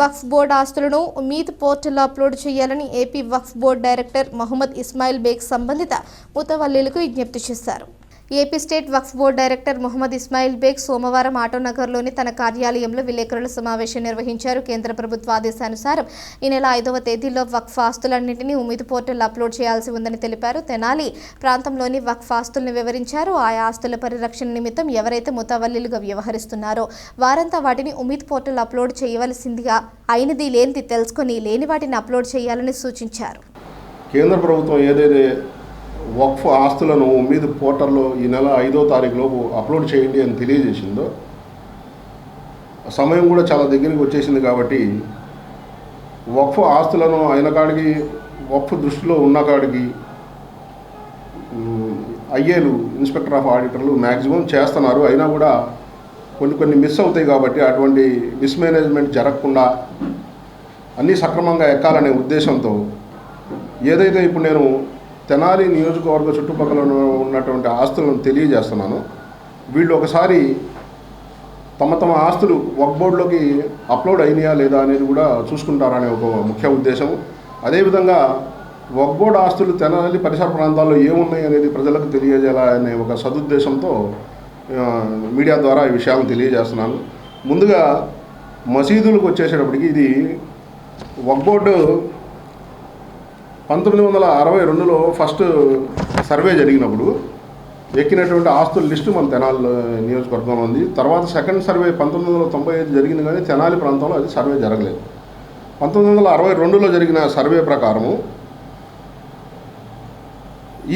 వక్ఫ్ board ఆస్తులను ఉమీద్ పోర్టల్లో upload చేయాలని ఏపీ వక్ఫ్ బోర్డు డైరెక్టర్ మహమ్మద్ ఇస్మాయిల్ బేగ్ సంబంధిత ముతవల్లీలకు విజ్ఞప్తి చేశారు. ఏపీ స్టేట్ వక్ఫ్ బోర్డు డైరెక్టర్ మొహమ్మద్ ఇస్మాయిల్ బేగ్ సోమవారం ఆటోనగర్లోని తన కార్యాలయంలో విలేకరుల సమావేశం నిర్వహించారు. కేంద్ర ప్రభుత్వ ఆదేశానుసారం ఈ నెల ఐదవ తేదీలో వక్ఫ్ ఆస్తులన్నింటినీ ఉమీద్ పోర్టల్ అప్లోడ్ చేయాల్సి ఉందని తెలిపారు. తెనాలి ప్రాంతంలోని వక్ఫ్ ఆస్తులను వివరించారు. ఆయా ఆస్తుల పరిరక్షణ నిమిత్తం ఎవరైతే ముతవల్లిలుగా వ్యవహరిస్తున్నారో వారంతా వాటిని ఉమీద్ పోర్టల్ అప్లోడ్ చేయవలసిందిగా అయినది లేనిది తెలుసుకొని లేని వాటిని అప్లోడ్ చేయాలని సూచించారు. కేంద్ర ప్రభుత్వం ఏదైతే వక్ఫ్ ఆస్తులను ఉమ్మీద్ పోర్టల్లో ఈ నెల ఐదో తారీఖులోపు అప్లోడ్ చేయండి అని తెలియజేసిందో సమయం కూడా చాలా దగ్గరికి వచ్చేసింది కాబట్టి వక్ఫ్ ఆస్తులను అయిన కాడికి వక్ఫ్ దృష్టిలో ఉన్న కాడికి ఐఏలు ఇన్స్పెక్టర్ ఆఫ్ ఆడిటర్లు మ్యాక్సిమం చేస్తున్నారు. అయినా కూడా కొన్ని కొన్ని మిస్ అవుతాయి కాబట్టి అటువంటి మిస్మేనేజ్మెంట్ జరగకుండా అన్నీ సక్రమంగా ఎక్కాలనే ఉద్దేశంతో ఏదైతే ఇప్పుడు నేను తెనాలి నియోజకవర్గ చుట్టుపక్కల ఉన్నటువంటి ఆస్తులను తెలియజేస్తున్నాను. వీళ్ళు ఒకసారి తమ తమ ఆస్తులు వక్ బోర్డులోకి అప్లోడ్ అయినాయా లేదా అనేది కూడా చూసుకుంటారనే ఒక ముఖ్య ఉద్దేశం అదేవిధంగా వక్బోర్డ్ ఆస్తులు తెనాలి పరిసర ప్రాంతాల్లో ఏమున్నాయి అనేది ప్రజలకు తెలియజేయాలనే ఒక సదుద్దేశంతో మీడియా ద్వారా ఈ విషయాలను తెలియజేస్తున్నాను. ముందుగా మసీదులకు వచ్చేసేటప్పటికి ఇది వక్బోర్డు పంతొమ్మిది వందల అరవై రెండులో ఫస్ట్ సర్వే జరిగినప్పుడు ఎక్కినటువంటి ఆస్తుల లిస్టు మన తెనాలి నియోజకవర్గంలో ఉంది. తర్వాత సెకండ్ సర్వే పంతొమ్మిది వందల తొంభై ఐదు జరిగింది కానీ తెనాలి ప్రాంతంలో అది సర్వే జరగలేదు. పంతొమ్మిది వందల అరవై రెండులో జరిగిన సర్వే ప్రకారము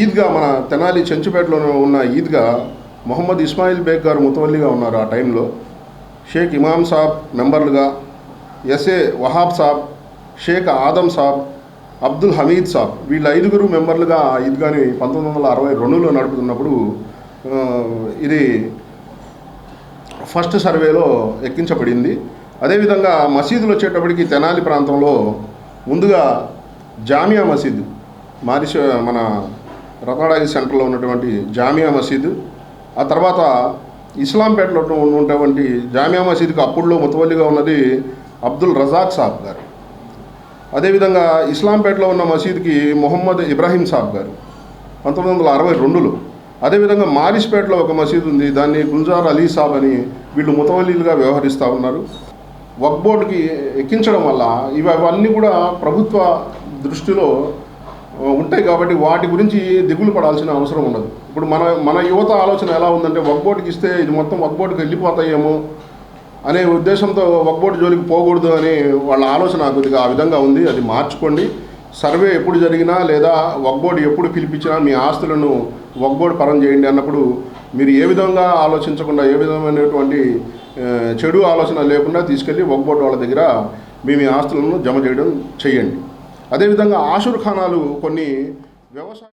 ఈద్గా మన తెనాలి చెంచుపేటలో ఉన్న ఈద్గా మొహమ్మద్ ఇస్మాయిల్ బేగ్ గారు ముతవల్లిగా ఉన్నారు ఆ టైంలో. షేక్ ఇమామ్ సాబ్ మెంబర్లుగా ఎస్ఏ వహాబ్ సాబ్ షేక్ ఆదం సాబ్ అబ్దుల్ హమీద్ సాబ్ వీళ్ళ ఐదుగురు మెంబర్లుగా ఈద్గాని పంతొమ్మిది వందల అరవై రెండులో నడుపుతున్నప్పుడు ఇది ఫస్ట్ సర్వేలో ఎక్కించబడింది. అదేవిధంగా మసీదులు వచ్చేటప్పటికి తెనాలి ప్రాంతంలో ముందుగా జామియా మసీదు మారిష మన రత్నాడాగి సెంటర్లో ఉన్నటువంటి జామియా మసీదు ఆ తర్వాత ఇస్లాంపేటలో ఉన్నటువంటి జామియా మసీదుకి అప్పుడులో ముతవల్లిగా ఉన్నది అబ్దుల్ రజాక్ సాబ్ గారు. అదేవిధంగా ఇస్లాంపేటలో ఉన్న మసీదుకి మొహమ్మద్ ఇబ్రాహీం సాబ్ గారు పంతొమ్మిది వందల అరవై రెండులో. అదేవిధంగా మారిస్పేటలో ఒక మసీదు ఉంది దాన్ని గుల్జార్ అలీ సాబ్ అని వీళ్ళు ముతవల్లీలుగా వ్యవహరిస్తూ ఉన్నారు. వక్ బోర్డుకి ఎక్కించడం వల్ల ఇవి అవన్నీ కూడా ప్రభుత్వ దృష్టిలో ఉంటాయి కాబట్టి వాటి గురించి దిగులు పడాల్సిన అవసరం ఉండదు. ఇప్పుడు మన మన యువత ఆలోచన ఎలా ఉందంటే వక్ బోర్డుకి ఇస్తే ఇది మొత్తం వక్ బోర్డుకి వెళ్ళిపోతాయేమో అనే ఉద్దేశంతో వక్ జోలికి పోకూడదు అని వాళ్ళ ఆలోచన కొద్దిగా ఆ విధంగా ఉంది. అది మార్చుకోండి. సర్వే ఎప్పుడు జరిగినా లేదా వక్ ఎప్పుడు పిలిపించినా మీ ఆస్తులను వక్ పరం చేయండి అన్నప్పుడు మీరు ఏ విధంగా ఆలోచించకుండా ఏ విధమైనటువంటి చెడు ఆలోచన లేకుండా తీసుకెళ్ళి వక్ వాళ్ళ దగ్గర మీ మీ ఆస్తులను జమ చేయడం చేయండి. అదేవిధంగా ఆషుర్ ఖానాలు కొన్ని వ్యవసాయ